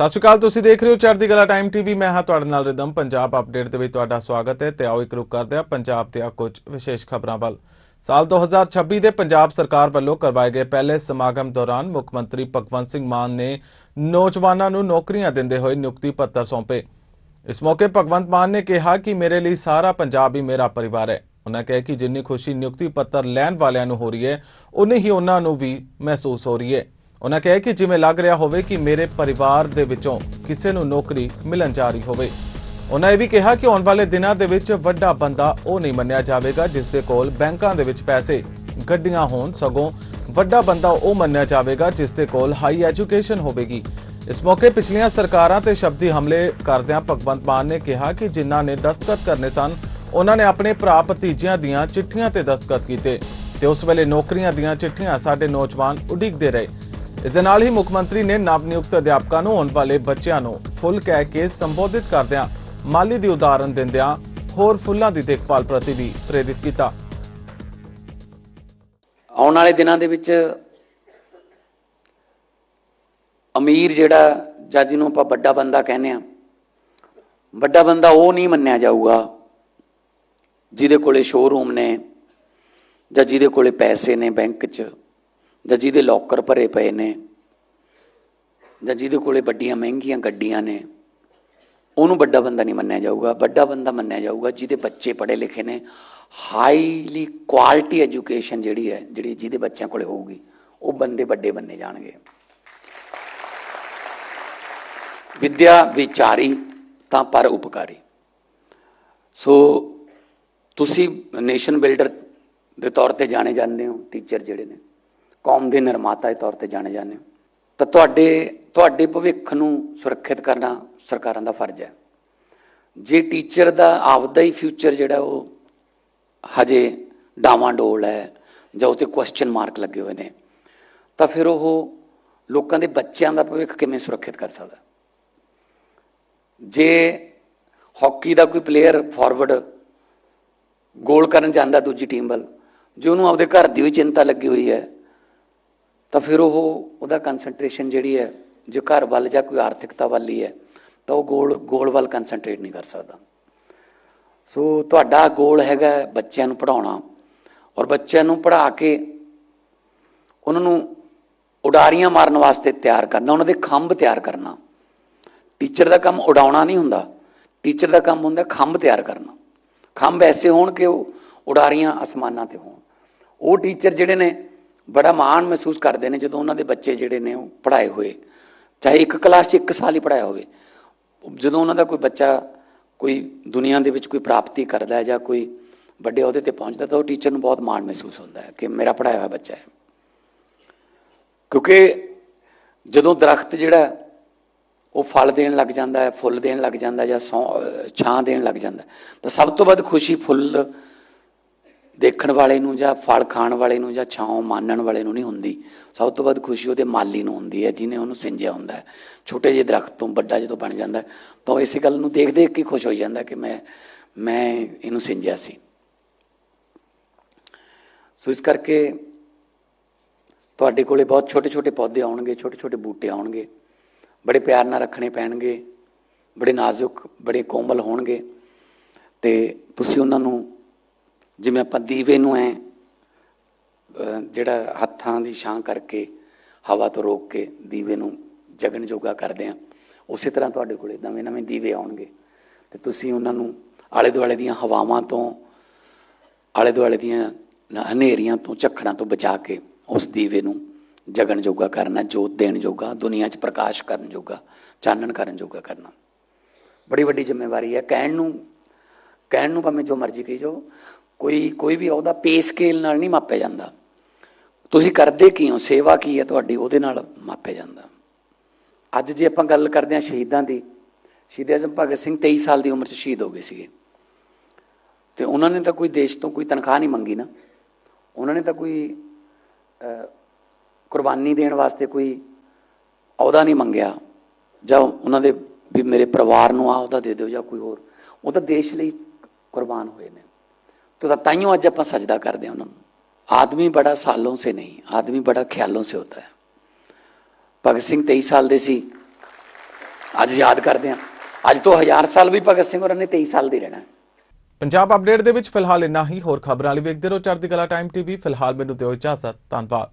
ਸਤਿ ਸ਼੍ਰੀ ਅਕਾਲ, ਤੁਸੀਂ ਦੇਖ ਰਹੇ ਹੋ ਚੜ੍ਹਦੀ ਕਲਾ ਟਾਈਮ ਟੀਵੀ ਮੈਂ ਹਾਂ ਤੁਹਾਡੇ ਨਾਲ ਰਿਦਮ। ਪੰਜਾਬ ਅਪਡੇਟ ਦੇ ਵਿੱਚ ਤੁਹਾਡਾ ਸਵਾਗਤ ਹੈ ਤੇ ਆਓ ਇੱਕ ਰੁਕ ਕਰਦੇ ਹਾਂ ਪੰਜਾਬ ਦੀਆਂ ਕੁਝ ਵਿਸ਼ੇਸ਼ ਖਬਰਾਂ ਵੱਲ। ਸਾਲ 2026 ਦੇ ਪੰਜਾਬ ਸਰਕਾਰ ਵੱਲੋਂ ਕਰਵਾਏ ਗਏ ਪਹਿਲੇ ਸਮਾਗਮ ਦੌਰਾਨ ਮੁੱਖ ਮੰਤਰੀ ਭਗਵੰਤ ਸਿੰਘ ਮਾਨ ਨੇ ਨੌਜਵਾਨਾਂ ਨੂੰ ਨੌਕਰੀਆਂ ਦਿੰਦੇ ਹੋਏ ਨਿਯੁਕਤੀ ਪੱਤਰ ਸੌਂਪੇ। ਇਸ ਮੌਕੇ ਭਗਵੰਤ ਮਾਨ ਨੇ ਕਿਹਾ ਕਿ ਮੇਰੇ ਲਈ ਸਾਰਾ ਪੰਜਾਬ ਹੀ ਮੇਰਾ ਪਰਿਵਾਰ ਹੈ। ਉਹਨਾਂ ਕਿਹਾ ਕਿ ਜਿੰਨੀ ਖੁਸ਼ੀ ਨਿਯੁਕਤੀ ਪੱਤਰ ਲੈਣ ਵਾਲਿਆਂ ਨੂੰ ਹੋ ਰਹੀ ਹੈ, ਉਨੀ ਹੀ ਉਹਨਾਂ ਨੂੰ ਵੀ ਮਹਿਸੂਸ ਹੋ ਰਹੀ ਹੈ। ਉਹਨਾਂ ਕਿਹਾ ਕਿ ਜਿਵੇਂ ਲੱਗ ਰਿਹਾ ਹੋਵੇ ਕਿ ਮੇਰੇ ਪਰਿਵਾਰ ਦੇ ਵਿੱਚੋਂ ਕਿਸੇ ਨੂੰ ਨੌਕਰੀ ਮਿਲਣ ਜਾ ਰਹੀ ਹੋਵੇ। ਉਹਨਾਂ ਇਹ ਵੀ ਕਿਹਾ ਕਿ ਆਉਣ ਵਾਲੇ ਦਿਨਾਂ ਦੇ ਵਿੱਚ ਵੱਡਾ ਬੰਦਾ ਉਹ ਨਹੀਂ ਮੰਨਿਆ ਜਾਵੇਗਾ ਜਿਸ ਦੇ ਕੋਲ ਬੈਂਕਾਂ ਦੇ ਵਿੱਚ ਪੈਸੇ, ਗੱਡੀਆਂ ਹੋਣ ਸਗੋਂ ਵੱਡਾ ਬੰਦਾ ਉਹ ਮੰਨਿਆ ਜਾਵੇਗਾ ਜਿਸ ਦੇ ਕੋਲ ਹਾਈ ਐਜੂਕੇਸ਼ਨ ਹੋਵੇਗੀ। ਇਸ ਮੌਕੇ ਪਿਛਲੀਆਂ ਸਰਕਾਰਾਂ ਤੇ ਸ਼ਬਦੀ ਹਮਲੇ ਕਰਦਿਆਂ ਭਗਵੰਤ ਮਾਨ ਨੇ ਕਿਹਾ ਕਿ ਜਿਨ੍ਹਾਂ ਨੇ ਦਸਤਖਤ ਕਰਨੇ ਸਨ ਉਹਨਾਂ ਨੇ ਆਪਣੇ ਭਰਾ ਭਤੀਜਿਆਂ ਦੀਆਂ ਚਿੱਠੀਆਂ ਤੇ ਦਸਤਖਤ ਕੀਤੇ ਤੇ ਉਸ ਵੇਲੇ ਨੌਕਰੀਆਂ ਦੀਆਂ ਚਿੱਠੀਆਂ ਸਾਡੇ ਨੌਜਵਾਨ ਉਡੀਕਦੇ ਰਹੇ। ਇਸ ਦੇ ਨਾਲ ਹੀ ਮੁੱਖ ਮੰਤਰੀ ਨੇ ਨਵ ਨਿਯੁਕਤ ਅਧਿਆਪਕਾਂ ਨੂੰ ਆਉਣ ਵਾਲੇ ਬੱਚਿਆਂ ਨੂੰ ਫੁੱਲ ਕਹਿ ਕੇ ਸੰਬੋਧਿਤ ਕਰਦਿਆਂ ਮਾਲੀ ਦੀ ਉਦਾਹਰਨ ਦਿੰਦਿਆਂ ਹੋਰ ਫੁੱਲਾਂ ਦੀ ਦੇਖਭਾਲ ਪ੍ਰਤੀ ਵੀ ਪ੍ਰੇਰਿਤ ਕੀਤਾ। ਆਉਣ ਵਾਲੇ ਦਿਨਾਂ ਦੇ ਵਿੱਚ ਅਮੀਰ ਜਿਹੜਾ ਜਾਂ ਜਿਹਨੂੰ ਆਪਾਂ ਵੱਡਾ ਬੰਦਾ ਕਹਿੰਦੇ ਆ ਵੱਡਾ ਬੰਦਾ ਉਹ ਨਹੀਂ ਮੰਨਿਆ ਜਾਊਗਾ ਜਿਹਦੇ ਕੋਲੇ ਸ਼ੋਰੂਮ ਨੇ ਜਾਂ ਜਿਹਦੇ ਕੋਲੇ ਪੈਸੇ ਨੇ ਬੈਂਕ 'ਚ। ਜਾਂ ਜਿਹਦੇ ਲੋਕਰ ਭਰੇ ਪਏ ਨੇ। ਜਾਂ ਜਿਹਦੇ ਕੋਲੇ ਵੱਡੀਆਂ ਮਹਿੰਗੀਆਂ ਗੱਡੀਆਂ ਨੇ। ਉਹਨੂੰ ਵੱਡਾ ਬੰਦਾ ਨਹੀਂ ਮੰਨਿਆ ਜਾਊਗਾ। ਵੱਡਾ ਬੰਦਾ ਮੰਨਿਆ ਜਾਊਗਾ ਜਿਹਦੇ ਬੱਚੇ ਪੜ੍ਹੇ ਲਿਖੇ ਨੇ। ਹਾਈਲੀ ਕੁਆਲਿਟੀ ਐਜੂਕੇਸ਼ਨ ਜਿਹੜੀ ਹੈ, ਜਿਹੜੀ ਜਿਹਦੇ ਬੱਚਿਆਂ ਕੋਲੇ ਹੋਊਗੀ, ਉਹ ਬੰਦੇ ਵੱਡੇ ਬੰਨੇ ਜਾਣਗੇ। ਵਿਦਿਆ ਵਿਚਾਰੀ, ਤਾਂ ਪਰ ਉਪਕਾਰੀ। ਸੋ ਤੁਸੀਂ ਨੇਸ਼ਨ ਬਿਲਡਰ ਦੇ ਤੌਰ ਤੇ ਜਾਣੇ ਜਾਂਦੇ ਹੋ ਟੀਚਰ ਜਿਹੜੇ ਨੇ। ਕੌਮ ਦੇ ਨਿਰਮਾਤਾ ਦੇ ਤੌਰ ਤੇ ਜਾਣੇ ਜਾਂਦੇ ਹੋ। ਤਾਂ ਤੁਹਾਡੇ ਤੁਹਾਡੇ ਭਵਿੱਖ ਨੂੰ ਸੁਰੱਖਿਅਤ ਕਰਨਾ ਸਰਕਾਰਾਂ ਦਾ ਫਰਜ਼ ਹੈ। ਜੇ ਟੀਚਰ ਦਾ ਆਪਦਾ ਹੀ ਫਿਊਚਰ ਜਿਹੜਾ ਉਹ ਹਜੇ ਡਾਵਾਂਡੋਲ ਹੈ ਜਾਂ ਉਤੇ ਕੁਐਸਚਨ ਮਾਰਕ ਲੱਗੇ ਹੋਏ ਨੇ, ਤਾਂ ਫਿਰ ਉਹ ਲੋਕਾਂ ਦੇ ਬੱਚਿਆਂ ਦਾ ਭਵਿੱਖ ਕਿਵੇਂ ਸੁਰੱਖਿਅਤ ਕਰ ਸਕਦਾ? ਜੇ ਹਾਕੀ ਦਾ ਕੋਈ ਪਲੇਅਰ ਫਾਰਵਰਡ ਗੋਲ ਕਰਨ ਜਾਂਦਾ ਦੂਜੀ ਟੀਮ ਵੱਲ, ਜੇ ਉਹਨੂੰ ਆਪਦੇ ਘਰ ਦੀ ਵੀ ਚਿੰਤਾ ਲੱਗੀ ਹੋਈ ਹੈ ਤਾਂ ਫਿਰ ਉਹ, ਉਹਦਾ ਕਨਸੈਂਟਰੇਸ਼ਨ ਜਿਹੜੀ ਹੈ, ਜੇ ਘਰ ਵੱਲ ਜਾਂ ਕੋਈ ਆਰਥਿਕਤਾ ਵੱਲ ਹੀ ਹੈ, ਤਾਂ ਉਹ ਗੋਲ ਗੋਲ ਵੱਲ ਕਨਸੈਂਟਰੇਟ ਨਹੀਂ ਕਰ ਸਕਦਾ। ਸੋ ਤੁਹਾਡਾ ਗੋਲ ਹੈਗਾ ਬੱਚਿਆਂ ਨੂੰ ਪੜਾਉਣਾ ਔਰ ਬੱਚਿਆਂ ਨੂੰ ਪੜ੍ਹਾ ਕੇ ਉਹਨਾਂ ਨੂੰ ਉਡਾਰੀਆਂ ਮਾਰਨ ਵਾਸਤੇ ਤਿਆਰ ਕਰਨਾ, ਉਹਨਾਂ ਦੇ ਖੰਭ ਤਿਆਰ ਕਰਨਾ। ਟੀਚਰ ਦਾ ਕੰਮ ਉਡਾਉਣਾ ਨਹੀਂ ਹੁੰਦਾ। ਟੀਚਰ ਦਾ ਕੰਮ ਹੁੰਦਾ ਖੰਭ ਤਿਆਰ ਕਰਨਾ। ਖੰਭ ਐਸੇ ਹੋਣ ਕਿ ਉਹ ਉਡਾਰੀਆਂ ਅਸਮਾਨਾਂ ਤੇ ਹੋਣ। ਉਹ ਟੀਚਰ ਜਿਹੜੇ ਨੇ ਬੜਾ ਮਾਣ ਮਹਿਸੂਸ ਕਰਦੇ ਨੇ ਜਦੋਂ ਉਹਨਾਂ ਦੇ ਬੱਚੇ ਜਿਹੜੇ ਨੇ ਉਹ ਪੜ੍ਹਾਏ ਹੋਏ। ਚਾਹੇ ਇੱਕ ਕਲਾਸ 'ਚ ਇੱਕ ਸਾਲ ਹੀ ਪੜਾਇਆ ਹੋਵੇ। ਜਦੋਂ ਉਹਨਾਂ ਦਾ ਕੋਈ ਬੱਚਾ ਕੋਈ ਦੁਨੀਆ ਦੇ ਵਿੱਚ ਕੋਈ ਪ੍ਰਾਪਤੀ ਕਰਦਾ ਹੈ ਜਾਂ ਕੋਈ ਵੱਡੇ ਅਹੁਦੇ ਤੇ ਪਹੁੰਚਦਾ ਤਾਂ ਉਹ ਟੀਚਰ ਨੂੰ ਬਹੁਤ ਮਾਣ ਮਹਿਸੂਸ ਹੁੰਦਾ ਹੈ ਕਿ ਮੇਰਾ ਪੜਾਇਆ ਹੋਇਆ ਬੱਚਾ ਹੈ। ਕਿਉਂਕਿ ਜਦੋਂ ਦਰਖਤ ਜਿਹੜਾ ਉਹ ਫਲ ਦੇਣ ਲੱਗ ਜਾਂਦਾ ਹੈ, ਫੁੱਲ ਦੇਣ ਲੱਗ ਜਾਂਦਾ ਜਾਂ ਸੌਂ- ਛਾਂ ਦੇਣ ਲੱਗ ਜਾਂਦਾ ਤਾਂ ਸਭ ਤੋਂ ਵੱਧ ਖੁਸ਼ੀ ਫੁੱਲ ਦੇਖਣ ਵਾਲੇ ਨੂੰ ਜਾਂ ਫਲ ਖਾਣ ਵਾਲੇ ਨੂੰ ਜਾਂ ਛਾਂ ਮਾਨਣ ਵਾਲੇ ਨੂੰ ਨਹੀਂ ਹੁੰਦੀ। ਸਭ ਤੋਂ ਵੱਧ ਖੁਸ਼ੀ ਉਹਦੇ ਮਾਲੀ ਨੂੰ ਹੁੰਦੀ ਹੈ, ਜਿਹਨੇ ਉਹਨੂੰ ਸਿੰਜਿਆ ਹੁੰਦਾ ਹੈ। ਛੋਟੇ ਜਿਹੇ ਦਰਖਤ ਤੋਂ ਵੱਡਾ ਜਦੋਂ ਬਣ ਜਾਂਦਾ ਤਾਂ ਉਹ ਇਸੇ ਗੱਲ ਨੂੰ ਦੇਖ ਦੇਖ ਕੇ ਖੁਸ਼ ਹੋ ਜਾਂਦਾ ਕਿ ਮੈਂ ਮੈਂ ਇਹਨੂੰ ਸਿੰਜਿਆ ਸੀ। ਸੋ ਇਸ ਕਰਕੇ ਤੁਹਾਡੇ ਕੋਲੇ ਬਹੁਤ ਛੋਟੇ ਛੋਟੇ ਪੌਦੇ ਆਉਣਗੇ ਛੋਟੇ ਛੋਟੇ ਬੂਟੇ ਆਉਣਗੇ। ਬੜੇ ਪਿਆਰ ਨਾਲ ਰੱਖਣੇ ਪੈਣਗੇ, ਬੜੇ ਨਾਜ਼ੁਕ, ਬੜੇ ਕੋਮਲ ਹੋਣਗੇ। ਤੇ ਤੁਸੀਂ ਉਹਨਾਂ ਨੂੰ ਜਿਵੇਂ ਆਪਾਂ ਦੀਵੇ ਨੂੰ ਐ ਜਿਹੜਾ ਹੱਥਾਂ ਦੀ ਛਾਂ ਕਰਕੇ ਹਵਾ ਤੋਂ ਰੋਕ ਕੇ ਦੀਵੇ ਨੂੰ ਜਗਨ ਜੋਗਾ ਕਰਦੇ ਆ, ਉਸੇ ਤਰ੍ਹਾਂ ਤੁਹਾਡੇ ਕੋਲੇ ਨਵੇਂ ਨਵੇਂ ਦੀਵੇ ਆਉਣਗੇ। ਤੇ ਤੁਸੀਂ ਉਹਨਾਂ ਨੂੰ ਆਲੇ ਦੁਆਲੇ ਦੀਆਂ ਹਵਾਵਾਂ ਤੋਂ, ਆਲੇ ਦੁਆਲੇ ਦੀਆਂ ਹਨੇਰੀਆਂ ਤੋਂ, ਝੱਖੜਾਂ ਤੋਂ ਬਚਾ ਕੇ ਉਸ ਦੀਵੇ ਨੂੰ ਜਗਣ ਜੋਗਾ ਕਰਨਾ, ਜੋਤ ਦੇਣ ਜੋਗਾ, ਦੁਨੀਆ 'ਚ ਪ੍ਰਕਾਸ਼ ਕਰਨ ਜੋਗਾ, ਚਾਨਣ ਕਰਨ ਜੋਗਾ ਕਰਨਾ। ਬੜੀ ਵੱਡੀ ਜ਼ਿੰਮੇਵਾਰੀ ਹੈ। ਕਹਿਣ ਨੂੰ ਕਹਿਣ ਨੂੰ ਭਾਵੇਂ ਜੋ ਮਰਜ਼ੀ ਕਹੀ ਜਾਓ ਕੋਈ ਕੋਈ ਵੀ ਉਹਦਾ ਪੇ ਸਕੇਲ ਨਾਲ ਨਹੀਂ ਮਾਪਿਆ ਜਾਂਦਾ। ਤੁਸੀਂ ਕਰਦੇ ਕੀ ਹੋ ਸੇਵਾ ਕੀ ਹੈ ਤੁਹਾਡੀ? ਉਹਦੇ ਨਾਲ ਮਾਪਿਆ ਜਾਂਦਾ। ਅੱਜ ਜੇ ਆਪਾਂ ਗੱਲ ਕਰਦੇ ਹਾਂ ਸ਼ਹੀਦਾਂ ਦੀ, ਸ਼ਹੀਦ ਅਜ਼ਮ ਭਗਤ ਸਿੰਘ 23 ਸਾਲ ਦੀ ਉਮਰ 'ਚ ਸ਼ਹੀਦ ਹੋ ਗਏ ਸੀਗੇ। ਤੇ ਉਹਨਾਂ ਨੇ ਤਾਂ ਕੋਈ ਦੇਸ਼ ਤੋਂ ਕੋਈ ਤਨਖਾਹ ਨਹੀਂ ਮੰਗੀ ਨਾ। ਉਹਨਾਂ ਨੇ ਤਾਂ ਕੋਈ ਕੁਰਬਾਨੀ ਦੇਣ ਵਾਸਤੇ ਕੋਈ ਅਹੁਦਾ ਨਹੀਂ ਮੰਗਿਆ। ਜਾਂ ਉਹਨਾਂ ਦੇ ਵੀ ਮੇਰੇ ਪਰਿਵਾਰ ਨੂੰ ਆ ਅਹੁਦਾ ਦੇ ਦਿਓ ਜਾਂ ਕੋਈ ਹੋਰ। ਉਹ ਤਾਂ ਦੇਸ਼ ਲਈ ਕੁਰਬਾਨ ਹੋਏ ਨੇ। तो ताइयों आज अपन सजदा करते हैं उन्होंने आदमी बड़ा सालों से नहीं आदमी बड़ा ख्यालों से होता है भगत सिंह तेईस साल ਦੇ ਸੀ ਅੱਜ ਯਾਦ ਕਰਦੇ ਹਾਂ ਅੱਜ ਤੋਂ ਹਜ਼ਾਰ ਸਾਲ ਵੀ ਭਗਤ ਸਿੰਘ ਹੋਰਾਂ ਨੇ 23 ਸਾਲ ਦੇ ਰਹਿਣਾ ਹੈ। ਪੰਜਾਬ ਅਪਡੇਟ ਦੇ ਵਿੱਚ ਫਿਲਹਾਲ ਇੰਨਾ ਹੀ ਹੋਰ ਖਬਰਾਂ ਲਈ ਵੇਖਦੇ ਰਹੋ ਚੜ੍ਹਦੀ ਕਲਾ ਟਾਈਮ ਟੀਵੀ ਫਿਲਹਾਲ ਮੈਨੂੰ ਦਿਓ ਇਜਾਜ਼ਤ ਧੰਨਵਾਦ